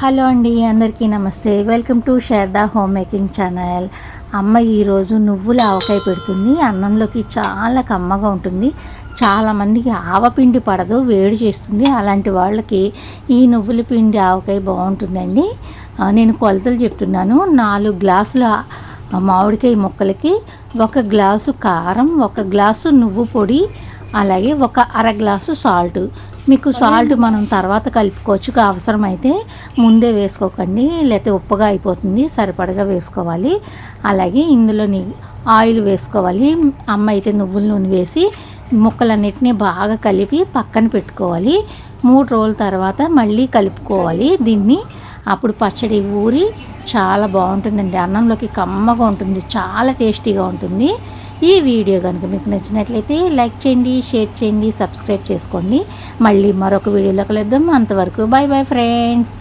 Hello అండి అందరికీ నమస్తే. Welcome to Sharada home making channel. అమ్మ ఈరోజు నువ్వుల ఆవకాయ పెడుతుంది. అన్నంలోకి చాలా కమ్మగా ఉంటుంది. చాలామందికి ఆవపిండి పడదు వేడి చేస్తుంది. అలాంటి వాళ్ళకి ఈ నువ్వుల పిండి ఆవకాయ బాగుంటుందండి. నేను కొలతలు చెప్తున్నాను. నాలుగు గ్లాసుల మామిడికాయ ముక్కలకి ఒక గ్లాసు కారం ఒక గ్లాసు నువ్వు పొడి అలాగే ఒక అర గ్లాసు సాల్ట్. మీకు సాల్ట్ మనం తర్వాత కలుపుకోవచ్చు అవసరమైతే ముందే వేసుకోకండి లేకపోతే ఉప్పగా అయిపోతుంది సరిపడగా వేసుకోవాలి. అలాగే ఇందులోని ఆయిల్ వేసుకోవాలి. అమ్మ అయితే నువ్వుల నూనె వేసి ముక్కలన్నిటిని బాగా కలిపి పక్కన పెట్టుకోవాలి. మూడు రోజుల తర్వాత మళ్ళీ కలుపుకోవాలి దీన్ని. అప్పుడు పచ్చడి ఊరి చాలా బాగుంటుందండి. అన్నంలోకి కమ్మగా ఉంటుంది చాలా టేస్టీగా ఉంటుంది. ఈ వీడియో కనుక మీకు నచ్చినట్లయితే లైక్ చేయండి షేర్ చేయండి సబ్స్క్రైబ్ చేసుకోండి. మళ్ళీ మరొక వీడియోలో కలుద్దాం. అంతవరకు బాయ్ బాయ్ ఫ్రెండ్స్.